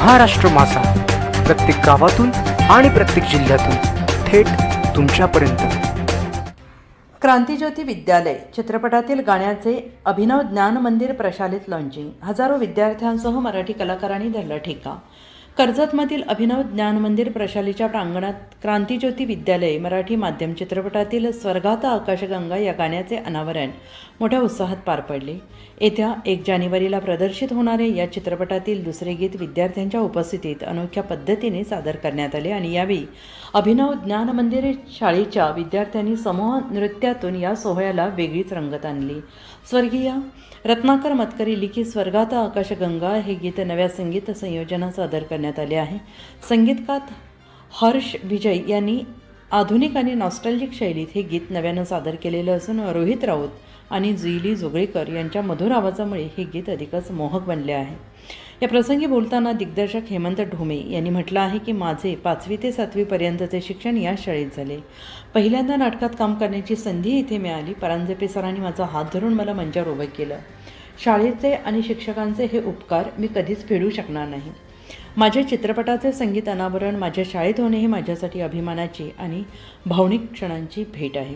महाराष्ट्र मासा प्रत्येक गावातून आणि प्रत्येक जिल्ह्यातून थेट तुमच्यापर्यंत. क्रांतीज्योती विद्यालय चित्रपटातील गाण्याचे अभिनव ज्ञान मंदिर प्रशालित लॉन्चिंग हजारो विद्यार्थ्यांसह मराठी कलाकारांनी धरला ठेका. कर्जतमधील अभिनव ज्ञान मंदिर प्रशालेच्या प्रांगणात क्रांतीज्योती विद्यालय मराठी माध्यम चित्रपटातील स्वर्गात आकाशगंगा या गाण्याचे अनावरण मोठ्या उत्साहात पार पडले. येत्या एक जानेवारीला प्रदर्शित होणारे या चित्रपटातील दुसरे गीत विद्यार्थ्यांच्या उपस्थितीत अनोख्या पद्धतीने सादर करण्यात आले आणि यावेळी अभिनव ज्ञान मंदिर शाळेच्या विद्यार्थ्यांनी समूह नृत्यातून या सोहळ्याला वेगळीच रंगत आणली. स्वर्गीय रत्नाकर मतकरी लिखित स्वर्गात आकाशगंगा हे गीत नव्या संगीत संयोजनात सादर करण्यात आले आहे. संगीतकार हर्ष विजय यांनी आधुनिक आणि नॉस्टॅल्जिक शैलीत हे गीत नव्यानं सादर केलेलं असून रोहित राऊत आणि जुईली जोगळेकर यांच्या मधुर आवाजामुळे हे गीत अधिकच मोहक बनले आहे. या प्रसंगी बोलताना दिग्दर्शक हेमंत ढोमे यांनी म्हटलं आहे की माझे पाचवी ते सातवीपर्यंतचे शिक्षण या शाळेत झाले. पहिल्यांदा नाटकात काम करण्याची संधी इथे मिळाली. परांजपे सरांनी माझा हात धरून मला मंचावर उभं केलं. शाळेचे आणि शिक्षकांचे हे उपकार मी कधीच फेडू शकणार नाही. माझ्या चित्रपटाचे संगीत अनावरण माझ्या शाळेत होणे हे माझ्यासाठी अभिमानाची आणि भावनिक क्षणांची भेट आहे.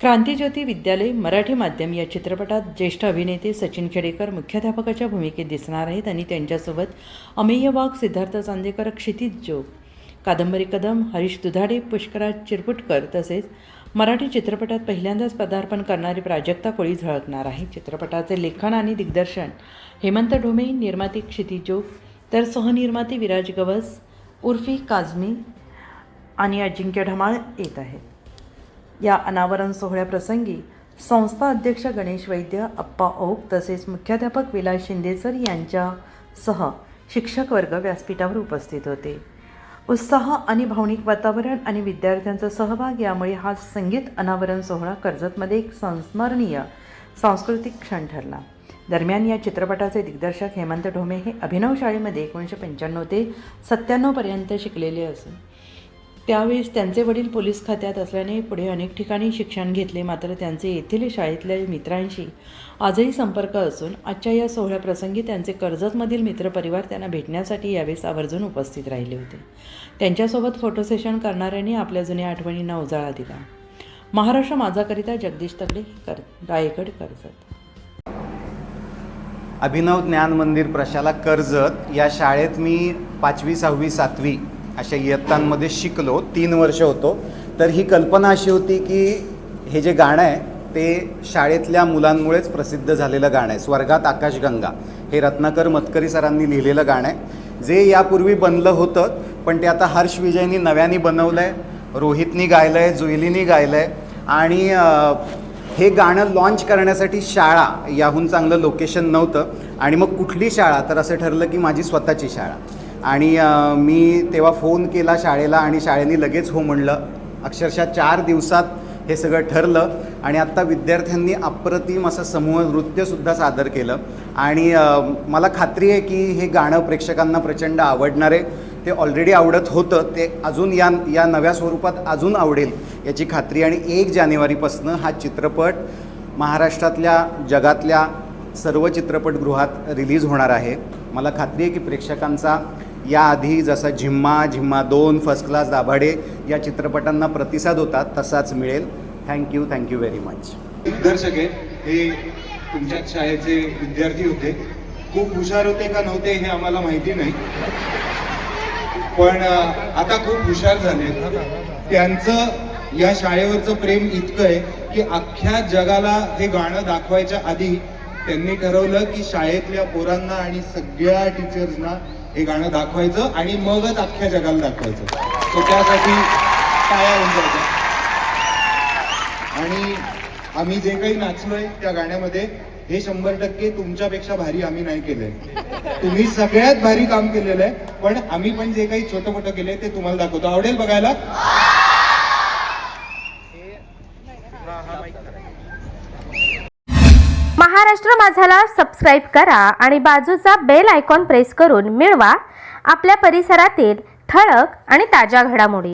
क्रांतीज्योती विद्यालय मराठी माध्यम या चित्रपटात ज्येष्ठ अभिनेते सचिन खेडेकर मुख्याध्यापकाच्या भूमिकेत दिसणार आहेत आणि त्यांच्यासोबत अमेय वाघ सिद्धार्थ चांदेकर क्षितिज जोग कादंबरी कदम हरीश दुधाडे पुष्कराज चिरपुटकर तसेच मराठी चित्रपटात पहिल्यांदाच पदार्पण करणारी प्राजक्ता कोळी झळकणार आहे. चित्रपटाचे लेखन आणि दिग्दर्शन हेमंत ढोमे निर्माती क्षितिजोग तर सहनिर्माते विराज गवस उर्फी काझमी आणि अजिंक्य ढमाळ येत आहेत. या अनावरण सोहळ्याप्रसंगी संस्था अध्यक्ष गणेश वैद्य अप्पा ओक तसेच मुख्याध्यापक विलास शिंदेसर यांच्यासह शिक्षक वर्ग व्यासपीठावर उपस्थित होते. उत्साह आणि भावनिक वातावरण आणि विद्यार्थ्यांचा सहभाग यामुळे हा संगीत अनावरण सोहळा कर्जतमध्ये एक संस्मरणीय सांस्कृतिक क्षण ठरला. दरम्यान या चित्रपटाचे दिग्दर्शक हेमंत ढोमे हे अभिनव शाळेमध्ये एकोणीसशे पंच्याण्णव ते सत्त्याण्णवपर्यंत शिकलेले असून त्यावेळेस त्यांचे वडील पोलीस खात्यात असल्याने पुढे अनेक ठिकाणी शिक्षण घेतले. मात्र त्यांचे येथील शाळेतल्या मित्रांशी आजही संपर्क असून आजच्या या सोहळ्याप्रसंगी त्यांचे कर्जतमधील मित्रपरिवार त्यांना भेटण्यासाठी यावेळेस आवर्जून उपस्थित राहिले होते. त्यांच्यासोबत फोटो सेशन करणाऱ्यांनी आपल्या जुन्या आठवणींना उजाळा दिला. महाराष्ट्र माझाकरिता जगदीश तगडे कर रायगड कर्जत. अभिनव ज्ञान मंदिर प्रशाला कर्जत या शाळेत मी पाचवी सहावी सातवी अशा इयत्तांमध्ये शिकलो. तीन वर्ष होतो. तर ही कल्पना अशी होती की हे जे गाणं आहे ते शाळेतल्या मुलांमुळेच प्रसिद्ध झालेलं गाणं आहे. स्वर्गात आकाशगंगा हे रत्नाकर मतकरी सरांनी लिहिलेलं गाणं आहे. जे यापूर्वी बनलं होतं पण ते आता हर्ष विजयनी नव्याने बनवलं आहे रोहितनी गायलं आहे जुईलीनी गायलं आहे आणि हे गाणं लॉन्च करण्यासाठी शाळा याहून चांगलं लोकेशन नव्हतं. आणि मग कुठली शाळा? तर असं ठरलं की माझी स्वतःची शाळा. आणि मी तेव्हा फोन केला शाळेला आणि शाळेने लगेच हो म्हणलं. अक्षरशः चार दिवसात हे सगळं ठरलं. आणि आत्ता विद्यार्थ्यांनी अप्रतिम असं समूह नृत्यसुद्धा सादर केलं. आणि मला खात्री आहे की हे गाणं प्रेक्षकांना प्रचंड आवडणार. आहे ते ऑलरेडी आवडत होतं ते अजून या या नव्या स्वरूपात अजून आवडेल याची खात्री. आणि एक जानेवारीपासून हा चित्रपट महाराष्ट्रातल्या जगातल्या सर्व चित्रपटगृहात रिलीज होणार आहे. मला खात्री आहे की प्रेक्षकांचा याआधी जसा झिम्मा झिम्मा दोन फर्स्ट क्लास दाभाडे या चित्रपटांना प्रतिसाद होता तसाच मिळेल. थँक्यू थँक्यू व्हेरी मच दिग्दर्शक हे तुमच्या शाळेचे विद्यार्थी होते. खूप हुशार होते का नव्हते हे आम्हाला माहिती नाही. पण आता खूप हुशार झाले त्यांचं या शाळेवरचं प्रेम इतकं आहे की अख्ख्या जगाला हे गाणं दाखवायच्या आधी त्यांनी ठरवलं की शाळेतल्या पोरांना आणि सगळ्या टीचर्सना हे गाणं दाखवायचं आणि मगच अख्ख्या जगाला दाखवायचं. सो त्यासाठी टाळ्या होऊन जायच्या आणि आम्ही जे काही नाचलोय त्या गाण्यामध्ये हे शंभर टक्के तुमच्यापेक्षा भारी आम्ही नाही केलंय तुम्ही सगळ्यात भारी काम केलेलं आहे पण आम्ही पण जे काही छोटं मोठं केलंय ते तुम्हाला दाखवतो. आवडेल बघायला? महाराष्ट्र माझाला सबस्क्राईब करा आणि बाजूचा बेल आयकॉन प्रेस करून मिळवा. आपल्या परिसरातील ठळक आणि ताज्या घडामोडी.